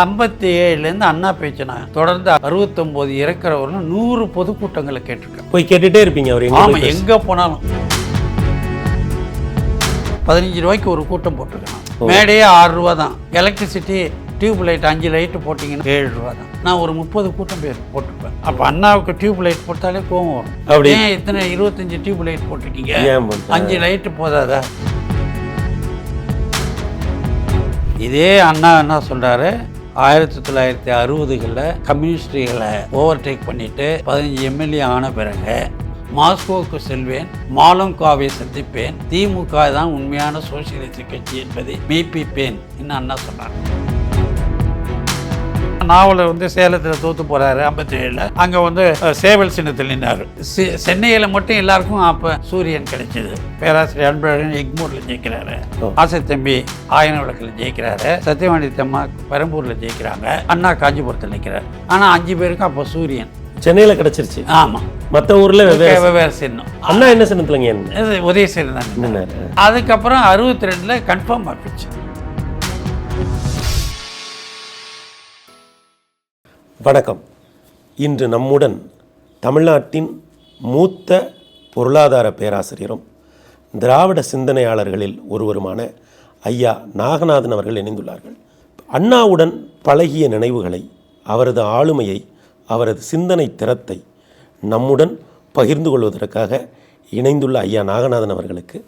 ஐம்பத்தி ஏழுலேருந்து அண்ணா பேச்சு நான் தொடர்ந்து அறுபத்தொம்போது இறக்குறவர்களும் நூறு பொதுக்கூட்டங்களை கேட்டிருக்கேன். போய் கேட்டுட்டே இருப்பீங்க அவர் ஆமாம் எங்கே போனாலும். பதினஞ்சு ரூபாய்க்கு ஒரு கூட்டம் போட்டிருக்கேன் மேடையே ஆறு ரூபா தான். எலக்ட்ரிசிட்டி டியூப் லைட் அஞ்சு லைட்டு போட்டிங்கன்னா ஏழு ரூபா தான். நான் ஒரு முப்பது கூட்டம் பேர் போட்டிருப்பேன். அப்போ அண்ணாவுக்கு டியூப் லைட் போட்டாலே கோவம் வரும். அப்படி. ஏன் இத்தனை இருபத்தஞ்சு டியூப் லைட் போட்டிருக்கீங்க? அஞ்சு லைட்டு போதாதா? இதே அண்ணா என்ன சொல்றாரு? ஆயிரத்தி தொள்ளாயிரத்தி அறுபதுகளில் கம்யூனிஸ்டுகளை ஓவர்டேக் பண்ணிட்டு பதினஞ்சு எம்எல்ஏ ஆன பிறகு மாஸ்கோவுக்கு செல்வேன் மாலங்காவை சந்திப்பேன் திமுக தான் உண்மையான சோசியலிச கட்சி என்பதை மெய்ப்பிப்பேன் என்ன அண்ணா சொன்னார். நாவலர் வந்து சேலத்தில் தோத்து போறாரு ஐம்பத்தி ஏழில் அங்கே வந்து சேவல் சின்னத்தில் நின்னார். சென்னையில் மட்டும் எல்லாருக்கும் அப்போ சூரியன் கிடைச்சது. பேராசிரியர் அன்பழகன் எக்மூரில் ஜெயிக்கிறாரு. ஆசை தம்பி ஆயன விளக்கில் ஜெயிக்கிறாரு. சத்தியவாணி தெம்மா பெரம்பூரில் ஜெயிக்கிறாங்க. அண்ணா காஞ்சிபுரத்தில் நிற்கிறார் ஆனால் அஞ்சு பேருக்கும் அப்போ சூரியன். சென்னையில கிடைச்சிருச்சு. ஆமாம் மத்த ஊர்ல வெவ்வேறு வெவ்வேறு சின்னம். அண்ணா என்ன சின்னத்துலங்க தான் நின்னாரு? அதுக்கப்புறம் அறுபத்தி ரெண்டில் கன்ஃபார்ம் ஆகிடுச்சு வணக்கம். இன்று நம்முடன் தமிழ்நாட்டின் மூத்த பொருளாதார பேராசிரியரும் திராவிட சிந்தனையாளர்களில் ஒருவருமான ஐயா நாகநாதன் அவர்கள் இணைந்துள்ளார்கள். அண்ணாவுடன் பழகிய நினைவுகளை அவரது ஆளுமையை அவரது சிந்தனை திறத்தை நம்முடன் பகிர்ந்து கொள்வதற்காக இணைந்துள்ள ஐயா நாகநாதன் அவர்களுக்கு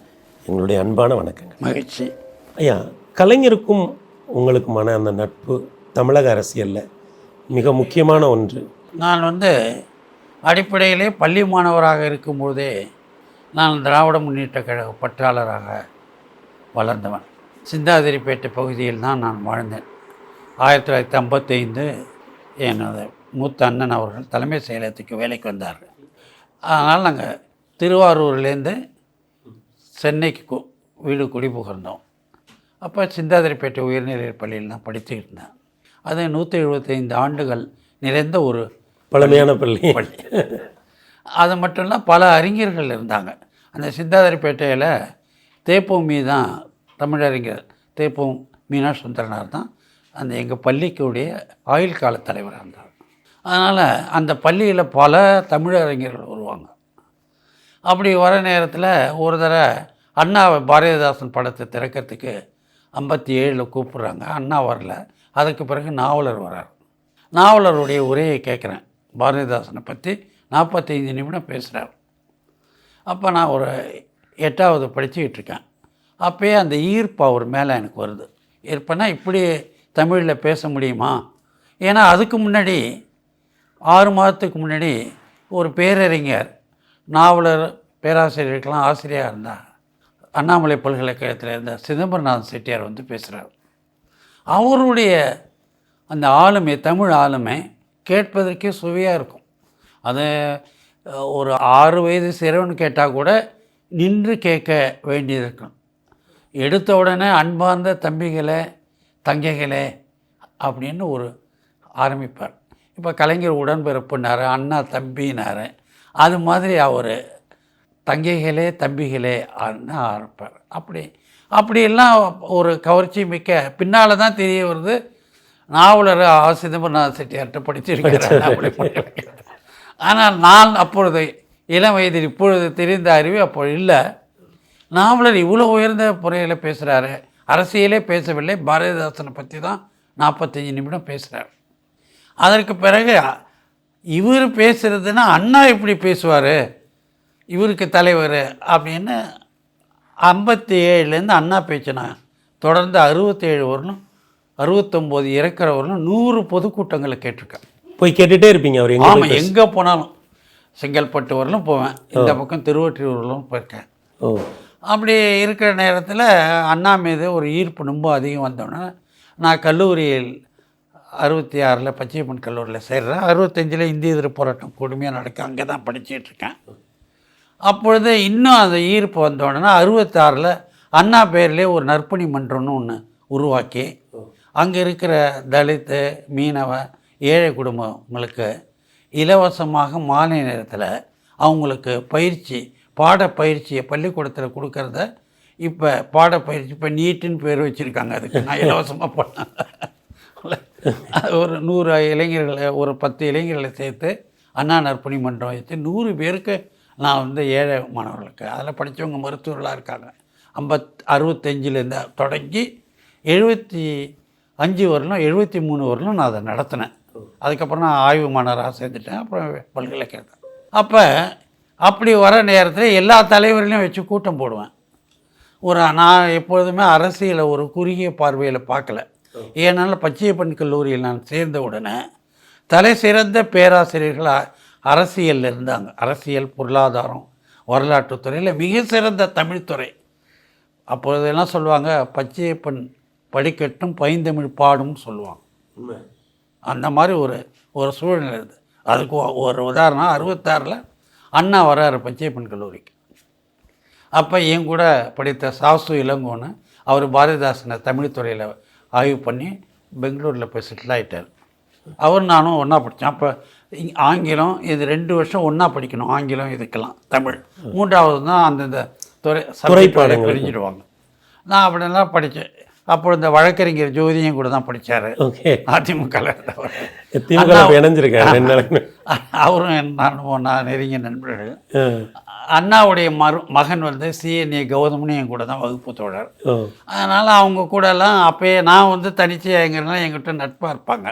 எங்களுடைய அன்பான வணக்கங்கள். மகிழ்ச்சி. ஐயா கலைஞருக்கும் உங்களுக்குமான அந்த நட்பு தமிழக அரசியலில் மிக முக்கியமான ஒன்று. நான் வந்து அடிப்படையிலே பள்ளி மாணவராக இருக்கும்போதே நான் திராவிட முன்னேற்ற கழக பற்றாளராக வளர்ந்தவன். சிந்தாதிரிப்பேட்டை பகுதியில் தான் நான் வாழ்ந்தேன். ஆயிரத்தி தொள்ளாயிரத்தி ஐம்பத்தைந்து எனது மூத்த அண்ணன் அவர்கள் தலைமை செயலகத்துக்கு வேலைக்கு வந்தார்கள். அதனால் நாங்கள் திருவாரூர்லேருந்து சென்னைக்கு வீடு குடிபுகர்ந்தோம். அப்போ சிந்தாதிரிப்பேட்டை உயர்நிலைப் பள்ளியில் நான் படித்துக்கிட்டு இருந்தேன். அது நூற்றி எழுபத்தைந்து ஆண்டுகள் நிறைந்த ஒரு பழமையான பள்ளி. அது மட்டும் இல்லை பல அறிஞர்கள் இருந்தாங்க. அந்த சிந்தாதிரிப்பேட்டையில் தேப்பம் மீ தான் தமிழறிஞர் தேப்பம் மீனா சுந்தரனார் தான் அந்த எங்கள் பள்ளிக்குடைய ஆயுள் கால தலைவராக இருந்தார். அதனால் அந்த பள்ளியில் பல தமிழறிஞர்கள் வருவாங்க. அப்படி வர நேரத்தில் ஒரு தடவை அண்ணாவை பாரதிதாசன் படத்தை திறக்கிறதுக்கு ஐம்பத்தி ஏழில் கூப்பிட்றாங்க. அண்ணா வரல. அதுக்கு பிறகு நாவலர் வரார். நாவலருடைய உரையை கேட்குறேன். பாரதிதாசனை பற்றி நாற்பத்தைந்து நிமிடம் பேசுகிறார் அப்போ நான் ஒரு எட்டாவது படிச்சுக்கிட்டு இருக்கேன். அப்போயே அந்த ஈர்ப்பு அவர் மேலே எனக்கு வருது. ஈர்ப்புனா இப்படி தமிழில் பேச முடியுமா? ஏன்னா அதுக்கு முன்னாடி ஆறு மாதத்துக்கு முன்னாடி ஒரு பேரறிஞர் நாவலர் பேராசிரியருக்கெல்லாம் ஆசிரியராக இருந்தார். அண்ணாமலை பல்கலைக்கழகத்தில் இருந்த சிதம்பரநாதன் செட்டியார் வந்து பேசுகிறார் அவருடைய அந்த ஆளுமை தமிழ் ஆளுமை கேட்பதற்கே சுவையாக இருக்கும். அது ஒரு ஆறு வயது சிறுவன் கேட்டால் கூட நின்று கேட்க வேண்டியிருக்கும் எடுத்த உடனே அன்பார்ந்த தம்பிகளே தங்கைகளே அப்படின்னு ஒரு ஆரம்பிப்பார். இப்போ கலைஞர் உடன்பிறப்புனார் அண்ணா தம்பினார் அது மாதிரி அவர் தங்கைகளே தம்பிகளே அண்ணா ஆரம்பிப்பார். அப்படி அப்படியெல்லாம் ஒரு கவர்ச்சி மிக்க பின்னால் தான் தெரிய வருது நாவலர் ஆ. சிதம்பரநாத செட்டியார்கிட்ட படிச்சிருக்கிறார். ஆனால் நான் அப்பொழுது இளம் வயதில் இப்பொழுது தெரிந்த அறிவு அப்போ இல்லை. நாவலர் இவ்வளோ உயர்ந்த முறையில் பேசுகிறாரு அரசியலே பேசவில்லை. பாரதிதாசனை பற்றி தான் நாற்பத்தஞ்சு நிமிடம் பேசுகிறார் அதற்கு பிறகு இவர் பேசுகிறதுனா அண்ணா எப்படி பேசுவார்? இவருக்கு தலைவர் அப்படின்னு ஐம்பத்தி ஏழுலேருந்து அண்ணா பேச்சு நான் தொடர்ந்து அறுபத்தேழு வரலும் அறுபத்தொம்போது இறக்குற வரலும் நூறு பொதுக்கூட்டங்களை கேட்டிருக்கேன் போய் கேட்டுட்டே இருப்பீங்க அவர் ஆமாம் எங்கே போனாலும். செங்கல்பட்டு வரலும் போவேன். இந்த பக்கம் திருவொற்றியூர் வரலும் போயிருக்கேன். ஓ. அப்படி இருக்கிற நேரத்தில் அண்ணா மீது ஒரு ஈர்ப்பு ரொம்ப அதிகம் வந்தோடனே நான் கல்லூரியில் அறுபத்தி ஆறில் பச்சையப்பன் கல்லூரியில் சேர்றேன். அறுபத்தஞ்சில் இந்திய எதிர்ப்பு போராட்டம் கொடுமையாக நடக்கும். அங்கே தான் படிச்சிட்டு இருக்கேன். அப்பொழுது இன்னும் அந்த ஈர்ப்பு வந்தோடனே அறுபத்தாறில் அண்ணா பேர்லேயே ஒரு நற்பணி மன்றம்னு ஒன்று உருவாக்கி அங்கே இருக்கிற தலித்து மீனவ ஏழை குடும்பங்களுக்கு இலவசமாக மாலை நேரத்தில் அவங்களுக்கு பயிற்சி பாட பயிற்சியை பள்ளிக்கூடத்தில் கொடுக்கறத இப்போ பாட பயிற்சி இப்போ நீட்டுன்னு பேர் வச்சுருக்காங்க அதுக்கு. நான் இலவசமாக பண்ணேன் ஒரு நூறு இளைஞர்களை ஒரு பத்து இளைஞர்களை சேர்த்து அண்ணா நற்பணி மன்றம் வைத்து நூறு பேருக்கு நான் வந்து ஏழை மாணவர்களுக்கு. அதில் படித்தவங்க மருத்துவர்களாக இருக்காங்க. ஐம்பத் அறுபத்தஞ்சிலேருந்து தொடங்கி எழுபத்தி அஞ்சு வரலும் எழுபத்தி மூணு வரலும் நான் அதை நடத்தினேன். அதுக்கப்புறம் நான் ஆய்வு மாணவராக சேர்ந்துட்டேன். அப்புறம் பல்கலைக்கழகம். அப்போ அப்படி வர நேரத்தில் எல்லா தலைவர்களையும் வச்சு கூட்டம் போடுவேன். ஒரு நான் எப்பொழுதுமே அரசியலை ஒரு குறுகிய பார்வையில் பார்க்கல. ஏன்னால் பச்சையப்பன் கல்லூரியில் நான் சேர்ந்த உடனே தலை சிறந்த பேராசிரியர்களாக அரசியல்ல இருந்தாங்க. அரசியல் பொருளாதாரம் வரலாற்றுத் துறையில் மிக சிறந்த தமிழ்த்துறை அப்பொழுது என்ன சொல்லுவாங்க? பச்சையப்பன் படிக்கட்டும் பைந்தமிழ் பாடும் சொல்லுவாங்க. அந்த மாதிரி ஒரு ஒரு சூழ்நிலை இருக்குது அதுக்கு ஒரு உதாரணம் அறுபத்தாறில் அண்ணா வராரு பச்சையப்பன் கல்லூரிக்கு. அப்போ என் கூட படித்த சாசு இளங்கோன்னு அவர் பாரதிதாசனை தமிழ் துறையில் ஆய்வு பண்ணி பெங்களூரில் போய் செட்டில் ஆகிட்டார் அவர் நானும் ஒன்றா படித்தோம் அப்போ ஆங்கிலம் இது ரெண்டு வருஷம் ஒன்றா படிக்கணும். ஆங்கிலம் இதுக்கெல்லாம். தமிழ். மூன்றாவது தான் அந்தந்த துறை பாடங்களுக்கு. பிரிஞ்சிடுவாங்க நான் அப்படிலாம் படித்தேன் அப்போ இந்த வழக்கறிஞர் ஜோதியும் கூட தான் படித்தார் ஓகே. அதிமுகவில் இருந்தவர். திமுக இப்ப இணைஞ்சிருக்காரு ரெண்டு நாளைக்கு அவரும் நானும் நான் நெருங்கிய நண்பர்கள். அண்ணாவுடைய மரு மகன் வந்து சிஎன்ஏ கௌதம்னு என் கூட தான் வகுப்பு தோழர். அதனால் அவங்க கூடலாம் அப்போயே நான் வந்து தனிச்சையாக எங்கன்னா என்கிட்ட நட்பாக இருப்பாங்க.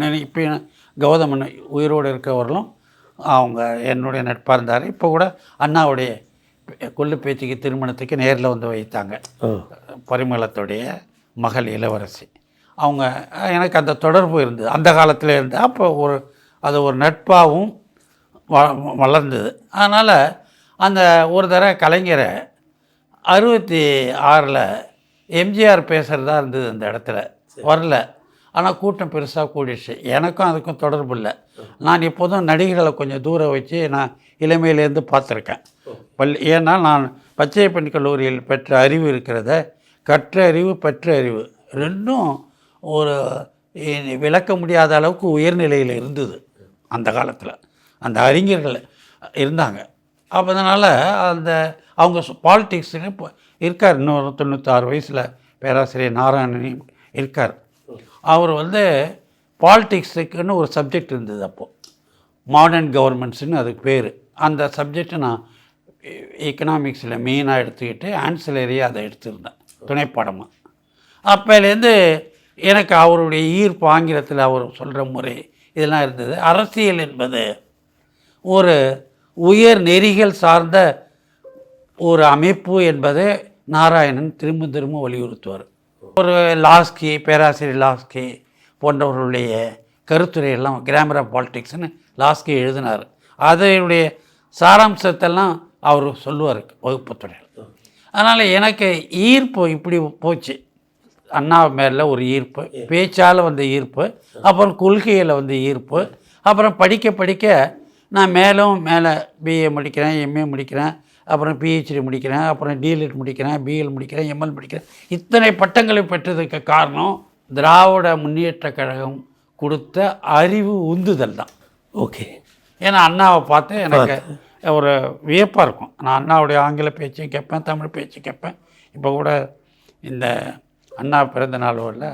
நான் இப்போ கௌதமன் உயிரோடு இருக்கவர்களும் அவங்க என்னுடைய நட்பாக இருந்தார் இப்போ கூட அண்ணாவுடைய கொள்ளு பேச்சுக்கு திருமணத்துக்கு நேரில் வந்து வைத்தாங்க. பரிமளத்துடைய மகள் இளவரசி. அவங்க எனக்கு அந்த தொடர்பு இருந்தது. அந்த காலத்தில் இருந்து அப்போ ஒரு அது ஒரு நட்பாகவும் வளர்ந்தது. அதனால் அந்த ஒரு தடவை கலைஞரை அறுபத்தி ஆறில் எம்ஜிஆர் பேசுகிறதா இருந்தது அந்த இடத்துல. வரல. ஆனால் கூட்டம் பெருசாக கூடிடுச்சு. எனக்கும் அதுக்கும் தொடர்பு இல்லை. நான் எப்போதும் நடிகர்களை கொஞ்சம் தூரம் வச்சு நான் இளமையிலேருந்து பார்த்துருக்கேன். பள்ளி ஏன்னா நான் பச்சையப்பன் கல்லூரியில் பெற்ற அறிவு இருக்கிறத கற்ற அறிவு பெற்ற அறிவு ரெண்டும் ஒரு விளக்க முடியாத அளவுக்கு உயர்நிலையில் இருந்தது அந்த காலத்தில். அந்த அறிஞர்கள் இருந்தாங்க. அப்போ அதனால் அந்த அவங்க பாலிடிக்ஸுன்னு இப்போ இருக்கார். இன்னொரு தொண்ணூற்றாறு வயசில் பேராசிரியர் நாராயணனையும் இருக்கார். அவர் வந்து பாலிடிக்ஸுக்குன்னு ஒரு சப்ஜெக்ட் இருந்தது அப்போது மாடர்ன் கவர்மெண்ட்ஸ்னு அதுக்கு பேர். அந்த சப்ஜெக்டை நான் எக்கனாமிக்ஸில் மெயினாக எடுத்துக்கிட்டு ஆன்சிலரியாக அதை எடுத்திருந்தேன் துணைப்பாடமாக அப்போலேருந்து எனக்கு அவருடைய ஈர்ப்பு ஆங்கிலத்தில் அவர் சொல்கிற முறை இதெல்லாம் இருந்தது. அரசியல் என்பது ஒரு உயர் நெறிகள் சார்ந்த ஒரு அமைப்பு என்பதை நாராயணன் திரும்ப திரும்ப வலியுறுத்துவார். ஒரு லாஸ்கி பேராசிரியர் லாஸ்கி போன்றவர்களுடைய கருத்துரையெல்லாம் கிராமர் ஆஃப் பாலிட்டிக்ஸ்னு லாஸ்கி எழுதினார். அதனுடைய சாராம்சத்தெல்லாம் அவர் சொல்லுவார் வகுப்புத்துறையில். அதனால் எனக்கு ஈர்ப்பு இப்படி போச்சு. அண்ணா மேலே ஒரு ஈர்ப்பு பேச்சால் வந்த ஈர்ப்பு அப்புறம் கொள்கையில் வந்த ஈர்ப்பு அப்புறம் படிக்க படிக்க நான் மேலும் மேலே பிஏ முடிக்கிறேன் எம்ஏ முடிக்கிறேன் அப்புறம் பிஹெச்டி முடிக்கிறேன் அப்புறம் டிஎல்எட் முடிக்கிறேன் பிஎல் முடிக்கிறேன் எம்எல் முடிக்கிறேன். இத்தனை பட்டங்களை பெற்றதுக்கு காரணம் திராவிட முன்னேற்ற கழகம் கொடுத்த அறிவு உந்துதல் தான். ஓகே. ஏன்னா அண்ணாவை பார்த்து எனக்கு ஒரு வியப்பாக இருக்கும். நான் அண்ணாவுடைய ஆங்கில பேச்சையும் கேட்பேன் தமிழ் பேச்சும் கேட்பேன். இப்போ கூட இந்த அண்ணா பிறந்த நாளில்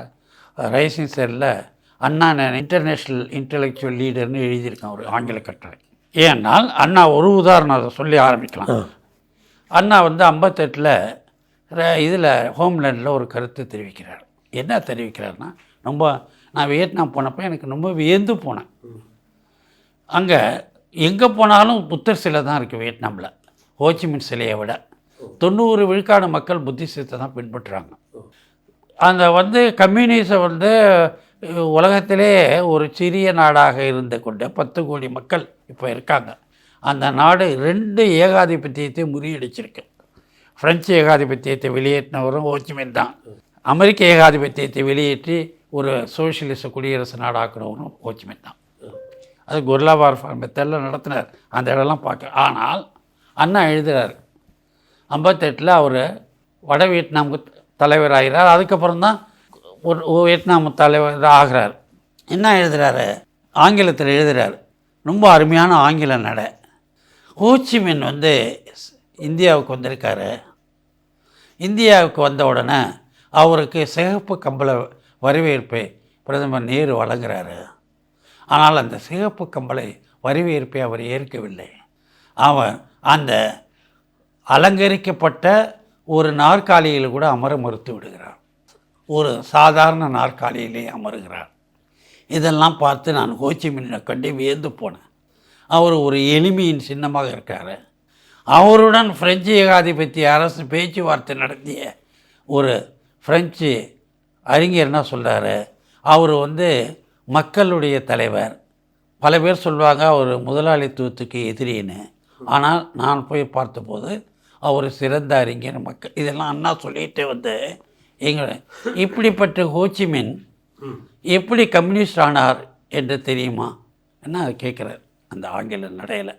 ரைசிங் செல்லில் அண்ணா இன்டர்நேஷ்னல் இன்டெலெக்சுவல் லீடர்னு எழுதியிருக்கேன் ஒரு ஆங்கில கட்டுரை. ஏன்னால் அண்ணா ஒரு உதாரணம் அதை சொல்லி ஆரம்பிக்கலாம். அண்ணா வந்து ஐம்பத்தெட்டில் இதில் ஹோம்லேண்டில் ஒரு கருத்து தெரிவிக்கிறார். என்ன தெரிவிக்கிறார்னா ரொம்ப நான் வியட்நாம் போனப்போ எனக்கு ரொம்ப வியந்து போனேன். அங்கே எங்கே போனாலும் புத்தர் சிலை தான் இருக்குது வியட்நாமில். ஹோச்சிமின் சிலையை விட. தொண்ணூறு விழுக்காடு மக்கள் புத்திசத்தை தான் பின்பற்றுறாங்க. அந்த வந்து கம்யூனிசம் வந்து உலகத்திலே ஒரு சிறிய நாடாக இருந்து கொண்டு பத்து கோடி மக்கள் இப்போ இருக்காங்க. அந்த நாடு ரெண்டு ஏகாதிபத்தியத்தை முறியடிச்சிருக்கு. பிரெஞ்சு ஏகாதிபத்தியத்தை வெளியேற்றினவரும் ஹோச்சிமின் தான். அமெரிக்க ஏகாதிபத்தியத்தை வெளியேற்றி ஒரு சோசியலிச குடியரசு நாடாக்குறவரும் ஹோச்சிமின் தான். அது குர்லா வார்ஃபார் மெத்தடில் நடத்தினார். அந்த இடம்லாம் பார்க்க. ஆனால் அண்ணா எழுதுகிறார் ஐம்பத்தெட்டில் அவர் வட வியட்நாமுக்கு தலைவராகிறார். அதுக்கப்புறம் தான் ஒரு வியட்நாம் தலைவர் ஆகிறார். என்ன எழுதுகிறாரு ஆங்கிலத்தில் எழுதுகிறார் ரொம்ப அருமையான ஆங்கில நடை. ஹோச்சிமின் வந்து இந்தியாவுக்கு வந்திருக்காரு. இந்தியாவுக்கு வந்த உடனே அவருக்கு சிகப்பு கம்பள வரவேற்பை பிரதமர் நேரு வழங்குறாரு. ஆனால் அந்த சிகப்பு கம்பளை வரவேற்பை அவர் ஏற்கவில்லை. அவர் அந்த அலங்கரிக்கப்பட்ட ஒரு நாற்காலியில் கூட அமர மறுத்து விடுகிறார் ஒரு சாதாரண நாற்காலியிலே அமருகிறார் இதெல்லாம் பார்த்து நான் ஹோச்சிமின்னை கண்டு வியந்து போனேன். அவர் ஒரு எளிமையின் சின்னமாக இருக்கார். அவருடன் பிரெஞ்சு ஏகாதிபத்திய அரசு பேச்சுவார்த்தை நடத்திய ஒரு பிரெஞ்சு அறிஞர் என்ன சொல்கிறாரு அவர் வந்து மக்களுடைய தலைவர். பல பேர் சொல்லுவாங்க அவர் முதலாளித்துவத்துக்கு எதிரின்னு. ஆனால் நான் போய் பார்த்தபோது அவர் சிறந்த அறிஞர் மக்கள். இதெல்லாம் அண்ணா சொல்லிட்டு வந்து எங்களை இப்படிப்பட்ட ஹோச்சிமின் எப்படி கம்யூனிஸ்ட் ஆனார் என்று தெரியுமா? என்ன கேட்குறார் அந்த ஆங்கில நடையில்.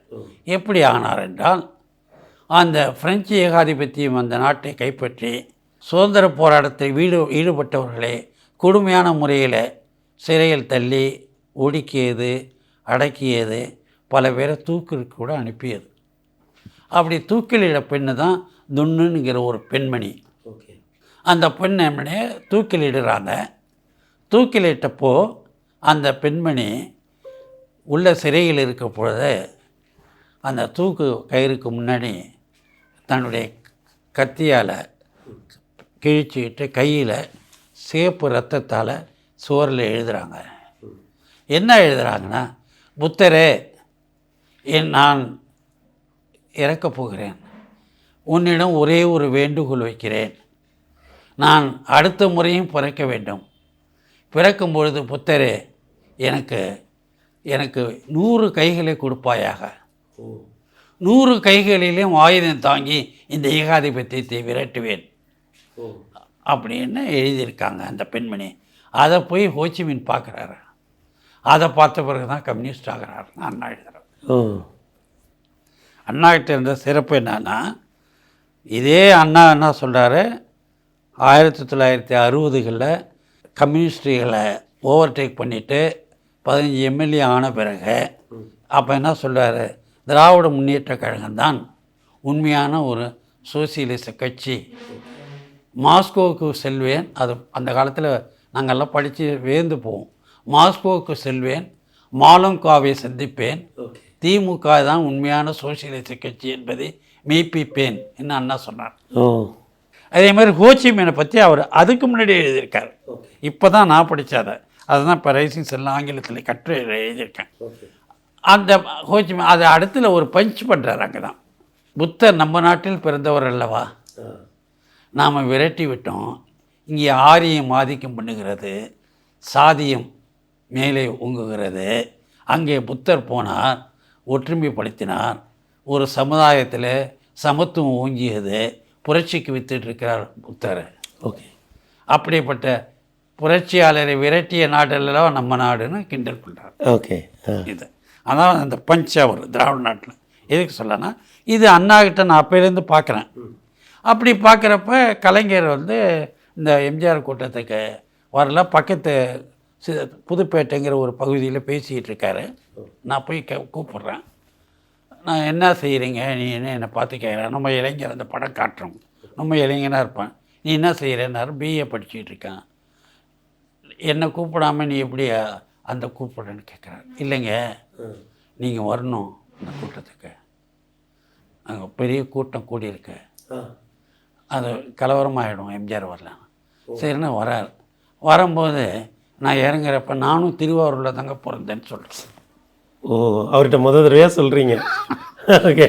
எப்படி ஆனார் என்றால் அந்த பிரெஞ்சு ஏகாதிபத்தியம் அந்த நாட்டை கைப்பற்றி சுதந்திர போராட்டத்தில் வீடு ஈடுபட்டவர்களே கொடுமையான முறையில் சிறையில் தள்ளி ஒடுக்கியது அடக்கியது பல பேரை தூக்கிற்கு கூட அனுப்பியது. அப்படி தூக்கிலிட பெண்ணு தான் துண்ணுங்கிற ஒரு பெண்மணி. அந்த பெண்மணியை தூக்கிலிடுறாங்க. தூக்கிலிட்டப்போ அந்த பெண்மணி உள்ள சிறையில் இருக்க பொழுது அந்த தூக்கு கயிறுக்கு முன்னாடி தன்னுடைய கத்தியால் கிழிச்சிக்கிட்டு கையில் சேப்பு ரத்தத்தால் சுவரில் எழுதுகிறாங்க என்ன எழுதுகிறாங்கன்னா புத்தரே என் நான் இறக்கப் போகிறேன். உன்னிடம் ஒரே ஒரு வேண்டுகோள் வைக்கிறேன். நான் அடுத்த முறையும் பிறக்க வேண்டும். பிறக்கும் பொழுது புத்தரே எனக்கு எனக்கு நூறு கைகளை கொடுப்பாயாக. ஓ. நூறு கைகளிலும் ஆயுதம் தாங்கி இந்த ஏகாதிபத்தியத்தை விரட்டுவேன். ஓ. அப்படின்னு எழுதியிருக்காங்க அந்த பெண்மணி. அதை போய் ஹோச்சிமின் பார்க்குறாரு. அதை பார்த்த பிறகு தான் கம்யூனிஸ்ட் ஆகிறாருன்னு அண்ணா எழுதுறாரு. ஓ. அண்ணாகிட்ட இருந்த சிறப்பு என்னன்னா இதே அண்ணா என்ன சொல்கிறாரு ஆயிரத்தி தொள்ளாயிரத்தி அறுபதுகளில் கம்யூனிஸ்டுகளை ஓவர்டேக் பண்ணிவிட்டு பதினஞ்சு எம்எல்ஏ ஆன பிறகு அப்போ என்ன சொல்றாரு? திராவிட முன்னேற்ற கழகம்தான் உண்மையான ஒரு சோசியலிச கட்சி. மாஸ்கோவுக்கு செல்வேன். அது அந்த காலத்தில் நாங்கள்லாம் படித்து வேந்து போவோம். மாஸ்கோவுக்கு செல்வேன். மாலங்காவை சந்திப்பேன். திமுக தான் உண்மையான சோசியலிச கட்சி என்பதை மெய்ப்பிப்பேன் என்று அண்ணா சொன்னார். அதே மாதிரி ஹோச்சிமீனை பற்றி அவர் அதுக்கு முன்னாடி எழுதியிருக்கார். இப்போ தான் நான் படித்ததை அதுதான் இப்போ ரைசிங் செல்ல ஆங்கிலத்தில் கற்று எழுதியிருக்கேன். அந்த ஹோச்சிமி அதை அடுத்துல ஒரு பஞ்ச் பண்ணுறாரு அங்கே தான் புத்தர் நம்ம நாட்டில் பிறந்தவர் அல்லவா? நாம் விரட்டி விட்டோம். இங்கே ஆரியம் ஆதிக்கம் பண்ணுகிறது. சாதியம் மேலே ஓங்குகிறது. அங்கே புத்தர் போனார் ஒற்றுமைப்படுத்தினார் ஒரு சமுதாயத்தில் சமத்துவம் ஓங்கியது. புரட்சிக்கு வித்துட்டு இருக்கிறார் புத்தர். ஓகே. அப்படிப்பட்ட புரட்சியாளரை விரட்டிய நாடெல்லாம் நம்ம நாடுன்னு கிண்டல் பண்ணுறார் ஓகே இது. அதான் அந்த பஞ்ச் அவர் திராவிட நாட்டில். எதுக்கு சொல்லனா இது அண்ணாகிட்ட நான் அப்போலேருந்து பார்க்குறேன் அப்படி பார்க்குறப்ப கலைஞர் வந்து இந்த எம்ஜிஆர் கூட்டத்துக்கு வரல. பக்கத்து புதுப்பேட்டைங்கிற ஒரு பகுதியில் பேசிக்கிட்டு இருக்காரு. நான் போய் கூப்பிட்றேன். நான் என்ன செய்கிறீங்க நீ என்ன என்னை பார்த்து கேட்குறேன் நம்ம இளைஞர் அந்த படம் காட்டுறோம். நம்ம இளைஞனாக இருப்பேன். நீ என்ன செய்கிறேன்னாரு பிஏ படிச்சுட்டு இருக்கேன். என்னை கூப்பிடாம நீ எப்படி அந்த கூப்பிடுறேன்னு கேட்குறாரு. இல்லைங்க நீங்கள் வரணும் அந்த கூட்டத்துக்கு. அங்கே பெரிய கூட்டம் கூடியிருக்கு. அது கலவரமாகிடும் எம்ஜிஆர் வரலாம் சரின்னு வரார். வரும்போது நான் இறங்குறப்ப நானும் திருவாரூரில் தாங்க பிறந்தேன்னு சொல்கிறேன் ஓ அவர்கிட்ட முத தடவையாக சொல்கிறீங்க ஓகே.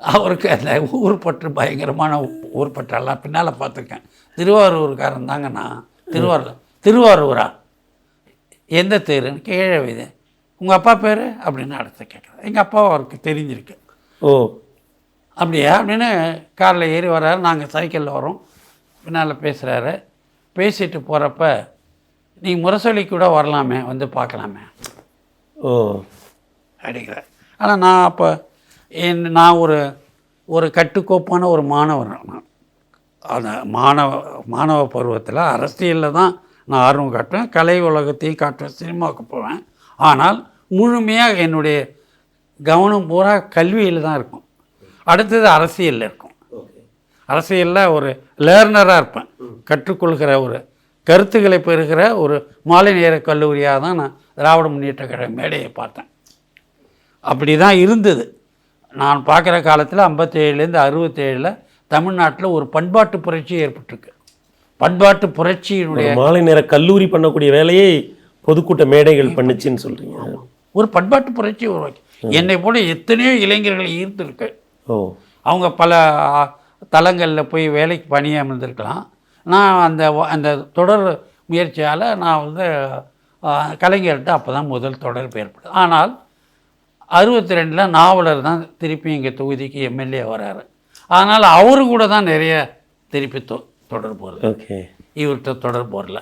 அவருக்கு அந்த ஊர்பற்று பயங்கரமான ஊர்பற்றெல்லாம் பின்னால் பார்த்துருக்கேன். திருவாரூர்காரன் தாங்க நான். திருவாரூர் திருவாரூரா. எந்த தெருன்னு கீழே வீது. உங்கள் அப்பா பேர்? அப்படின்னு அடுத்து கேட்குறேன் எங்கள் அப்பா அவருக்கு தெரிஞ்சிருக்கு. ஓ. அப்படியா? அப்படின்னு காரில் ஏறி வர்றாரு. நாங்கள் சைக்கிளில் வரோம். பின்னால் பேசுகிறாரு பேசிட்டு போகிறப்ப நீங்கள் முரசொலி கூட வரலாமே வந்து பார்க்கலாமே ஓ. அப்படிங்கிறார். ஆனால் நான் அப்போ என் நான் ஒரு ஒரு கட்டுக்கோப்பான ஒரு மாணவர் நான். அந்த மாணவ மாணவ பருவத்தில் அரசியலில் தான் நான் ஆர்வம் காட்டுவேன் கலை உலகத்தையும் காட்டுவேன் சினிமாவுக்கு போவேன். ஆனால் முழுமையாக என்னுடைய கவனம் பூரா கல்வியில் தான் இருக்கும். அடுத்தது அரசியலில் இருக்கும். அரசியலில் ஒரு லேர்னராக இருப்பேன். கற்றுக்கொள்கிற ஒரு கருத்துக்களை பெறுகிற ஒரு மாலை நேர கல்லூரியாக தான் நான் திராவிட முன்னேற்ற கழக மேடையை பார்த்தேன். அப்படி தான் இருந்தது. நான் பார்க்குற காலத்தில் ஐம்பத்தேழுலேருந்து அறுபத்தேழில் தமிழ்நாட்டில் ஒரு பண்பாட்டு புரட்சி ஏற்பட்டிருக்கு. பண்பாட்டு புரட்சியினுடைய மாலை நேர கல்லூரி பண்ணக்கூடிய வேலையை பொதுக்கூட்ட மேடைகள் பண்ணுச்சுன்னு சொல்றீங்க. ஒரு பண்பாட்டு புரட்சி உருவாக்கி. என்னை போல எத்தனையோ இளைஞர்களை ஈர்த்திருக்கு ஓ. அவங்க பல தளங்களில் போய் வேலைக்கு பணியமர்ந்திருக்கலாம். நான் அந்த அந்த தொடர் முயற்சியால் நான் வந்து கலைஞர்கிட்ட அப்போ தான் முதல் தொடர்பு ஏற்படுது. ஆனால் அறுபத்தி ரெண்டில் நாவலர் தான் திருப்பி எங்கள் தொகுதிக்கு எம்எல்ஏ வராரு. அதனால் அவரு கூட தான் நிறைய திருப்பி தொடர்பு வருது ஓகே இவர்கிட்ட தொடர்பு வரல.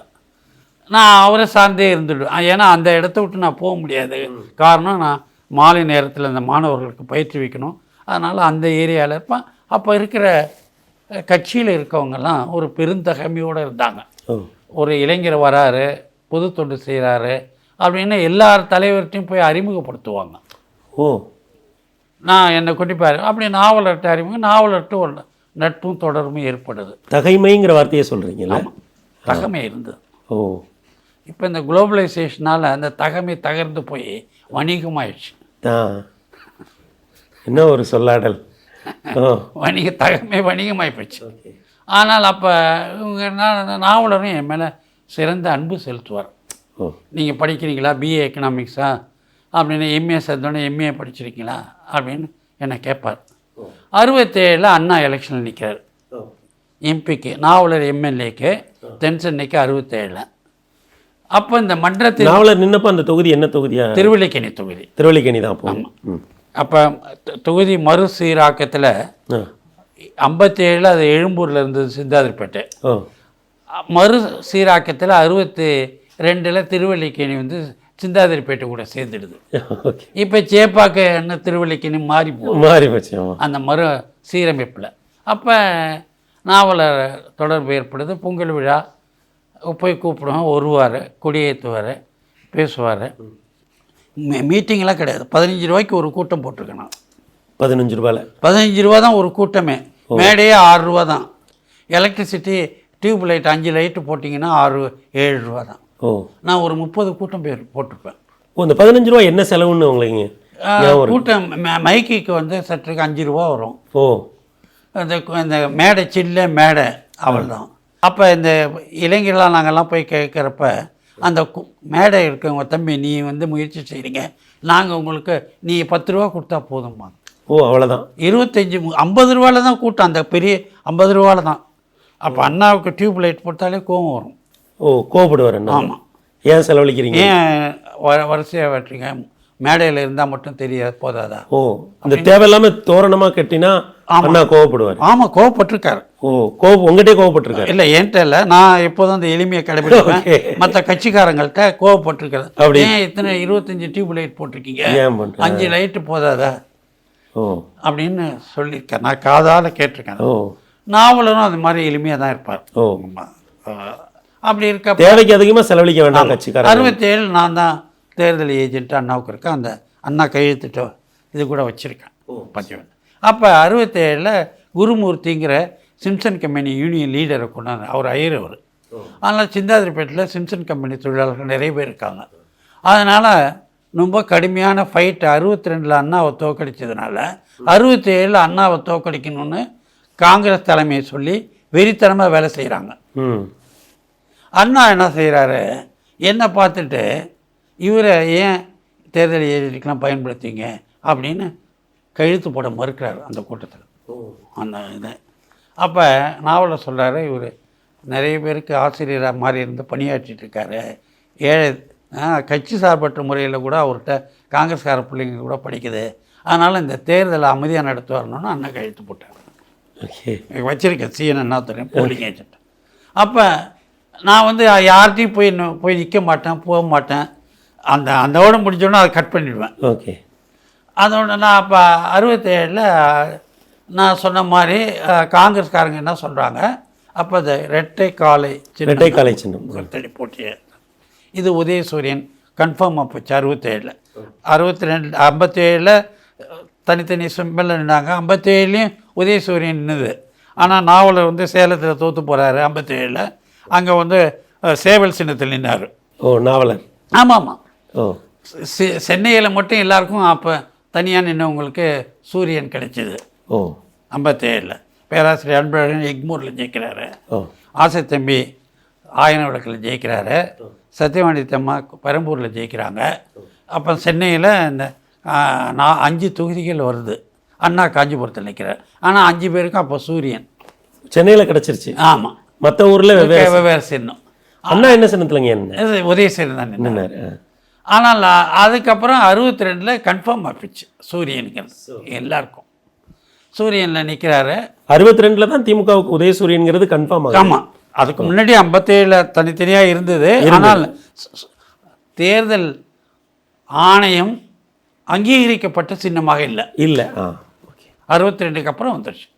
நான் அவரை சார்ந்தே இருந்துடுவேன் ஏன்னா அந்த இடத்த விட்டு நான் போக முடியாது. காரணம் நான் மாலை நேரத்தில் அந்த மாணவர்களுக்கு பயிற்றுவிக்கணும் அதனால் அந்த ஏரியாவில் இருப்பேன். அப்போ இருக்கிற கட்சியில் இருக்கவங்கெல்லாம் ஒரு பெருந்தகைமையோடு இருந்தாங்க. ஒரு இளைஞர் வராரு பொது தொண்டு செய்கிறாரு அப்படின்னு எல்லார் தலைவர்கிட்டையும் போய் அறிமுகப்படுத்துவாங்க. ஓ. நான் என்னை கொண்டிப்பார் அப்படி நாவலர்கிட்ட அறிமுகம் நாவலர்கிட்ட ஒரு நட்பும் தொடர்பும் ஏற்படுது. தகைமைங்கிற வார்த்தையை சொல்றீங்கல்ல? தகமை இருந்தது. ஓ. இப்போ இந்த குளோபலைசேஷனால் அந்த தகமை தகர்ந்து போய் வணிகமாயிடுச்சு. என்ன ஒரு சொல்லாடல்? ஓ. வணிக தகமை வணிகமாகி போச்சு. ஆனால் அப்போ இவங்க நாவலரும் என் மேலே சிறந்த அன்பு செலுத்துவார். ஓ. நீங்கள் படிக்கிறீங்களா? பிஏ எக்கனாமிக்ஸா அப்படின்னு எம்ஏ சேர்ந்தோடனே எம்ஏ படிச்சிருக்கீங்களா? அப்படின்னு என்னை கேட்பார். அறுபத்தேழில் அண்ணா எலெக்ஷனில் நிற்கிறார் எம்பிக்கு நாவலர் எம்எல்ஏக்கு தென் சென்னைக்கு அறுபத்தேழில். அப்போ இந்த மன்றத்தில் நாவலர் நின்னப்ப அந்த தொகுதி என்ன தொகுதியா? திருவல்லிக்கேணி தொகுதி. திருவல்லிக்கேணி தான் போகும் ம். அப்போ தொகுதி மறுசீராக்கத்தில் ஆ. ஐம்பத்தேழில் அது எழும்பூரில் இருந்தது சிந்தாதிரிப்பேட்டை. மறு சீராக்கத்தில் அறுபத்தி ரெண்டில் திருவல்லிக்கேணி வந்து சிந்தாதிரிப்பேட்டை கூட சேர்ந்துடுது இப்போ சேப்பாக்கு என்ன திருவல்லிக்கேணி மாறி போகும் மாறி போச்சு அந்த மறு சீரமைப்பில். அப்போ நாவலர் தொடர்பு ஏற்படுது. பொங்கல் விழா போய் கூப்பிடுவோம் வருவார் கொடியேற்றுவார் பேசுவார். மீட்டிங்லாம் கிடையாது. பதினஞ்சு ரூபாய்க்கு ஒரு கூட்டம் போட்டிருக்கேன் நான். பதினஞ்சு ரூபாயில் பதினஞ்சு ரூபா தான் ஒரு கூட்டமே. மேடையே ஆறு ரூபா தான். எலக்ட்ரிசிட்டி டியூப் லைட் அஞ்சு லைட்டு போட்டிங்கன்னா ஆறு ஏழு ரூபா தான். ஓ. நான் ஒரு முப்பது கூட்டம் பேர் போட்டிருப்பேன். ஓ இந்த பதினஞ்சு ரூபா என்ன செலவுன்னு உங்களுக்கு கூட்டம் மைக்குக்கு வந்து சற்றுக்கு அஞ்சு ரூபா வரும். ஓ. அந்த கு- இந்த மேடை சில்ல மேடை அவ்வளோதான் அப்போ இந்த இளைஞர்களாக நாங்கள்லாம் போய் கேட்குறப்ப அந்த மேடை இருக்கவங்க தம்பி நீ வந்து முயற்சி செய்கிறீங்க நாங்கள் உங்களுக்கு நீ பத்து ரூபா கொடுத்தா போதும்மா. ஓ அவ்வளோதான் இருபத்தஞ்சி ஐம்பது ரூபாவில் தான் கூட்டம். அந்த பெரிய ஐம்பது ரூபாவில் தான். அப்போ அண்ணாவுக்கு டியூப் லைட் போட்டாலே கோவம் வரும். ஓ கோவப்படுவார் என்ன ஆமாம் ஏன் செலவழிக்கிறீங்க? ஏன் வரிசையாக வெட்டுறீங்க? மேடையில் இருந்தால் மட்டும் தெரியாது போதாதா? ஓ அந்த தேவையில்லாம தோரணமா கட்டினா அண்ணா கோவப்படுவார். ஆமாம் கோவப்பட்டிருக்காரு. ஓ கோவம் உங்ககிட்டே கோவப்பட்டிருக்காரு. இல்லை என்கிட்ட இல்லை. நான் எப்போதும் அந்த எளிமையை கடைபிடிப்பேன். மற்ற கட்சிக்காரங்கள்ட்ட கோவப்பட்டிருக்கிறது அப்படி. ஏன் இத்தனை இருபத்தஞ்சி டியூப் லைட் போட்டிருக்கீங்க? அஞ்சு லைட்டு போதாதா? ஓ. அப்படின்னு சொல்லியிருக்கேன். நான் காதால் கேட்டிருக்கேன். ஓ. நாவலரும் அது மாதிரி எளிமையாக தான் இருப்பார். ஓ. அப்படி இருக்க தேவைக்கு அதிகமா செலவழிக்க வேண்டாம் கட்சிக்காரங்க அறுபத்தேழு நான் தான் தேர்தல் ஏஜென்ட் அண்ணாவுக்கு இருக்கேன். அந்த அண்ணா கையெழுத்துட்டு இது கூட வச்சுருக்கேன். பதிவு அப்போ அறுபத்தேழில் குருமூர்த்திங்கிற சிம்சன் கம்பெனி யூனியன் லீடரை கொண்டாந்து அவர் ஐயர் அவர். அதனால் சிந்தாதிரிப்பேட்டில் சிம்சன் கம்பெனி தொழிலாளர்கள் நிறைய பேர் இருக்காங்க. அதனால் ரொம்ப கடுமையான ஃபைட்டு அறுபத்தி ரெண்டில் அண்ணாவை தோக்கடிச்சதுனால அறுபத்தேழில் அண்ணாவை தோக்கடிக்கணும்னு காங்கிரஸ் தலைமையை சொல்லி வெறித்தனமாக வேலை செய்கிறாங்க அண்ணா என்ன செய்கிறாரு என்னை பார்த்துட்டு இவரை ஏன் தேர்தல் ஏஜென்ட்டுக்கெலாம் பயன்படுத்திங்க அப்படின்னு கழுத்து போட மறுக்கிறார் அந்த கூட்டத்தில். அந்த இதை. அப்போ நாவலில் சொல்கிறாரு இவர் நிறைய பேருக்கு ஆசிரியராக மாறி இருந்து பணியாற்றிட்டு இருக்காரு. ஏழை கட்சி சார்பற்ற முறையில் கூட அவர்கிட்ட காங்கிரஸ்கார பிள்ளைங்க கூட படிக்குது. அதனால் இந்த தேர்தலை அமைதியாக நடத்தி வரணும்னு அண்ணன் கழுத்து போட்டார். வச்சிருக்கேன் சிஎன் என்ன தெரியும் போலிங் ஏஜென்ட் அப்போ நான் வந்து யார்கிட்டையும் போய் போய் நிற்க மாட்டேன் போக மாட்டேன். அந்த அதோட முடிஞ்சோடனே அதை கட் பண்ணிடுவேன். ஓகே. அதோட நான் அப்போ அறுபத்தேழில் நான் சொன்ன மாதிரி காங்கிரஸ்காரங்க என்ன சொல்கிறாங்க அப்போ இந்த ரெட்டை காலை இரட்டை காலை சின்னம். முகத்தடி போட்டிய. இது உதயசூரியன் கன்ஃபார்ம் ஆப்போச்சு அறுபத்தேழில். அறுபத்தி ரெண்டு ஐம்பத்தேழில் தனித்தனி சிம்பிள் நின்னாங்க. ஐம்பத்தேழுலையும் உதயசூரியன் நின்னுது. ஆனால் நாவலர் வந்து சேலத்தில் தோற்று போகிறாரு ஐம்பத்தேழில். அங்கே வந்து சேவல் சின்னத்தில் நின்னார். ஓ நாவலர். ஆமாம். ஆமாம் ஓ சென்னையில் மட்டும் எல்லாருக்கும் அப்போ தனியாக நின்னவங்களுக்கு சூரியன் கிடைச்சிது. ஓ. ஐம்பத்தேழில் பேராசிரியர் அன்பழகன் எக்மூரில் ஜெயிக்கிறாரு. ஓ. ஆசை தம்பி ஆயன விளக்கில் ஜெயிக்கிறாரு. சத்தியவாணி தம்மா பெரம்பூரில் ஜெயிக்கிறாங்க. அப்போ சென்னையில் இந்த நான் அஞ்சு தொகுதிகள் வருது. அண்ணா காஞ்சிபுரத்தில் நிற்கிறார் ஆனால் அஞ்சு பேருக்கும் அப்போ சூரியன். சென்னையில் கிடச்சிருச்சு. ஆமாம் மற்ற ஊரில் வெவ்வேறு வெவ்வேறு சின்னம். அண்ணா என்ன சின்னத்துலங்க என்ன? இது உதயசேரன் தான் நின்னார். ஆனால் அதுக்கப்புறம் அறுபத்தி ரெண்டில் கன்ஃபார்ம் ஆப்பிச்சு சூரியனுங்கிறது எல்லாருக்கும். சூரியனில் நிற்கிறாரு அறுபத்தி ரெண்டில் தான் திமுகவுக்கு உதயசூரியன்கிறது கன்ஃபார்ம் ஆகும் ஆமாம் அதுக்கு முன்னாடி ஐம்பத்தேழில் தனித்தனியாக இருந்தது. ஆனால் தேர்தல் ஆணையம் அங்கீகரிக்கப்பட்ட சின்னமாக இல்லை. இல்லை அறுபத்தி ரெண்டுக்கு அப்புறம் வந்துடுச்சு